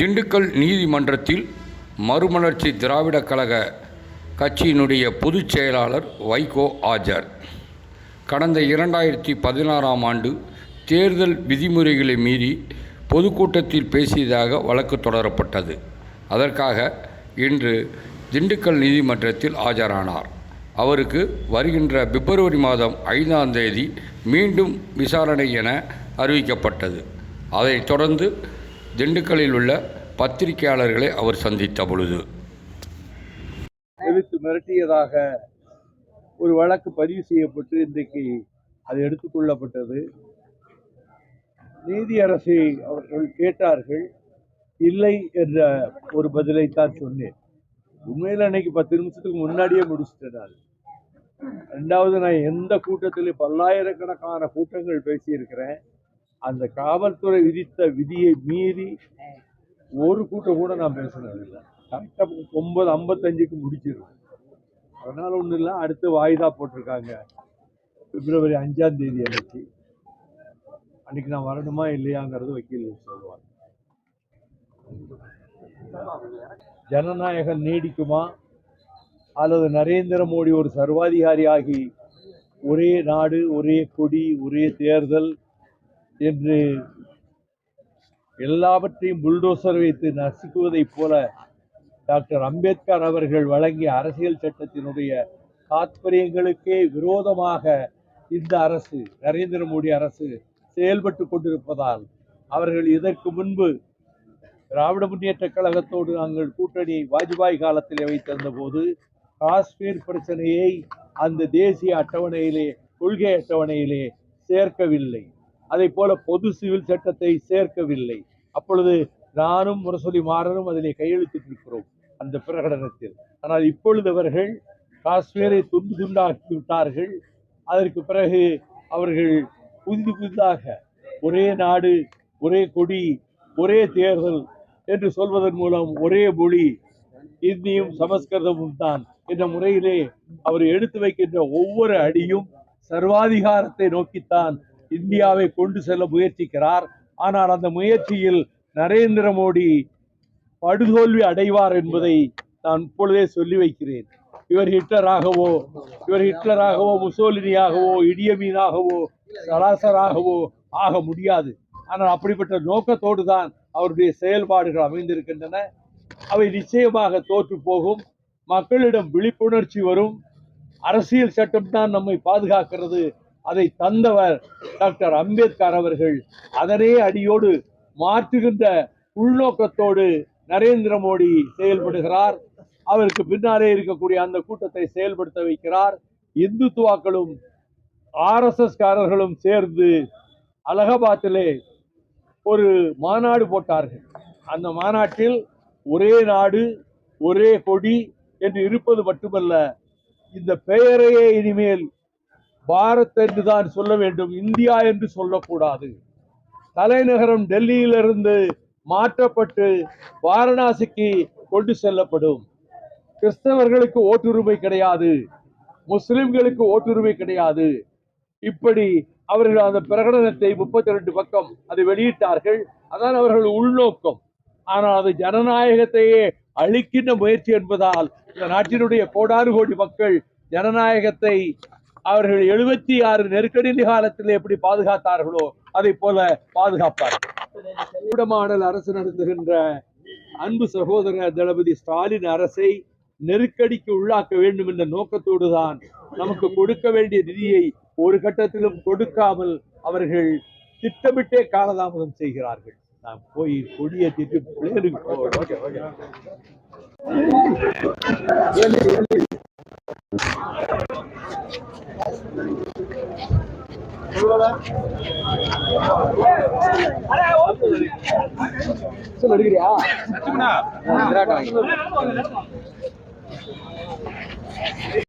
திண்டுக்கல் நீதிமன்றத்தில் மறுமலர்ச்சி திராவிடக் கழக கட்சியினுடைய பொதுச் செயலாளர் வைகோ ஆஜர். கடந்த இரண்டாயிரத்தி பதினாறாம் ஆண்டு தேர்தல் விதிமுறைகளை மீறி பொதுக்கூட்டத்தில் பேசியதாக வழக்கு தொடரப்பட்டது. அதற்காக இன்று திண்டுக்கல் நீதிமன்றத்தில் ஆஜரானார். அவருக்கு வருகின்ற பிப்ரவரி மாதம் ஐந்தாம் தேதி மீண்டும் விசாரணை என அறிவிக்கப்பட்டது. அதைத் தொடர்ந்து திண்டுக்கல்லில் உள்ள பத்திரிகையாளர்களை அவர் சந்தித்த பொழுது. எதிர்த்து மிரட்டியதாக ஒரு வழக்கு பதிவு செய்யப்பட்டு இன்றைக்கு அது எடுத்துக்கொள்ளப்பட்டது நீதியரசை அவர்கள் கேட்டார்கள் இல்லை என்ற ஒரு பதிலை தான் சொன்னேன். உண்மையில் அன்னைக்கு பத்து நிமிஷத்துக்கு முன்னாடியே முடிச்சிட்டேன் நான். ரெண்டாவது நான் எந்த கூட்டத்திலும் பல்லாயிரக்கணக்கான கூட்டங்கள் பேசியிருக்கிறேன். அந்த காவல்துறை விதித்த விதியை மீறி ஒரு கூட்டம் கூட நான் பேசுனதில்லை கரெக்டாக ஒன்பது ஐம்பத்தஞ்சுக்கு முடிச்சிருவேன் அதனால் ஒன்றும் இல்லை. அடுத்து வாய்தா போட்டிருக்காங்க. பிப்ரவரி அஞ்சாம் தேதி அன்னைக்கு. அன்னைக்கு நான் வரணுமா இல்லையாங்கிறது வக்கீல் சொல்லுவாங்க. ஜனநாயகம் நீடிக்குமா? அல்லது நரேந்திர மோடி ஒரு சர்வாதிகாரி ஆகி ஒரே நாடு ஒரே கொடி ஒரே தேர்தல் என்று எல்லாவற்றையும் புல்டோசர் வைத்து நசுக்குவதைப் போல டாக்டர் அம்பேத்கர் அவர்கள் வழங்கிய அரசியல் சட்டத்தினுடைய தாத்பரியங்களுக்கே விரோதமாக இந்த அரசு நரேந்திர மோடி அரசு செயல்பட்டு கொண்டிருப்பதால் அவர்கள் இதற்கு முன்பு திராவிட முன்னேற்ற கழகத்தோடு நாங்கள் கூட்டணி வாஜ்பாய் காலத்திலே வைத்திருந்த போது காஷ்மீர் பிரச்சனையை அந்த தேசிய அட்டவணையிலே கொள்கை அட்டவணையிலே சேர்க்கவில்லை. அதை போல பொது சிவில் சட்டத்தை சேர்க்கவில்லை. அப்பொழுது நானும் முரசொலி மாறனும் அதிலே கையெழுத்திட்டிருக்கிறோம் அந்த பிரகடனத்தில். ஆனால் இப்பொழுது அவர்கள் காஷ்மீரை துண்டு துண்டாக்கி விட்டார்கள். அதற்கு பிறகு அவர்கள் புதிது புதிதாக ஒரே நாடு ஒரே கொடி ஒரே தேர்தல் என்று சொல்வதன் மூலம் ஒரே மொழி இந்தியும் சமஸ்கிருதமும் தான் என்ற முறையிலே அவர் எடுத்து வைக்கின்ற ஒவ்வொரு அடியும் சர்வாதிகாரத்தை நோக்கித்தான் இந்தியாவை கொண்டு செல்ல முயற்சிக்கிறார். ஆனால் அந்த முயற்சியில் நரேந்திர மோடி படுதோல்வி அடைவார் என்பதை நான் இப்பொழுதே சொல்லி வைக்கிறேன். இவர் ஹிட்லராகவோ இவர் ஹிட்லராகவோ முசோலினியாகவோ இடியமீனாகவோ சராசராகவோ ஆக முடியாது. ஆனால் அப்படிப்பட்ட நோக்கத்தோடு தான் அவருடைய செயல்பாடுகள் அமைந்திருக்கின்றன. அவை நிச்சயமாக தோற்று போகும். மக்களிடம் விழிப்புணர்ச்சி வரும். அரசியல் சட்டம் தான் நம்மை பாதுகாக்கிறது. அதை தந்தவர் டாக்டர் அம்பேத்கர் அவர்கள். அதனே அடியோடு மாற்றுகின்ற உள்நோக்கத்தோடு நரேந்திர மோடி செயல்படுகிறார். அவருக்கு பின்னாலே இருக்கக்கூடிய அந்த கூட்டத்தை செயல்படுத்த வைக்கிறார். இந்துத்துவாக்களும் ஆர்எஸ்எஸ் காரர்களும் சேர்ந்து அலகாபாத்திலே ஒரு மாநாடு போட்டார்கள். அந்த மாநாட்டில் ஒரே நாடு ஒரே கொடி என்று இருப்பது மட்டுமல்ல இந்த பெயரையே இனிமேல் பாரத் என்று தான் சொல்ல வேண்டும் இந்தியா என்று சொல்லக்கூடாது. தலைநகரம் டெல்லியிலிருந்து மாற்றப்பட்டு வாரணாசிக்கு கொண்டு செல்லப்படும். கிறிஸ்தவர்களுக்கு ஓட்டுரிமை கிடையாது. முஸ்லிம்களுக்கு ஓட்டுரிமை கிடையாது. இப்படி அவர்கள் அந்த பிரகடனத்தை முப்பத்தி ரெண்டு பக்கம் அதை வெளியிட்டார்கள். அதான் அவர்கள் உள்நோக்கம். ஆனால் அது ஜனநாயகத்தையே அழிக்கின்ற முயற்சி என்பதால் இந்த நாட்டினுடைய கோடானு கோடி மக்கள் ஜனநாயகத்தை அவர்கள் எழுபத்தி ஆறு நெருக்கடி காலத்தில் எப்படி பாதுகாத்தார்களோ அதை போல பாதுகாப்பார்கள் கூடமாடல் அரசு நடத்துகின்ற அன்பு சகோதரர் தளபதி ஸ்டாலின் அரசை நெருக்கடிக்கு உள்ளாக்க வேண்டும் என்ற நோக்கத்தோடு தான் நமக்கு கொடுக்க வேண்டிய நிதியை ஒரு கட்டத்திலும் கொடுக்காமல் அவர்கள் திட்டமிட்டே காலதாமதம் செய்கிறார்கள். நான் போய் கொடிய திட்டு சொல்லு எடுக்கிறியா விராட் வாங்கி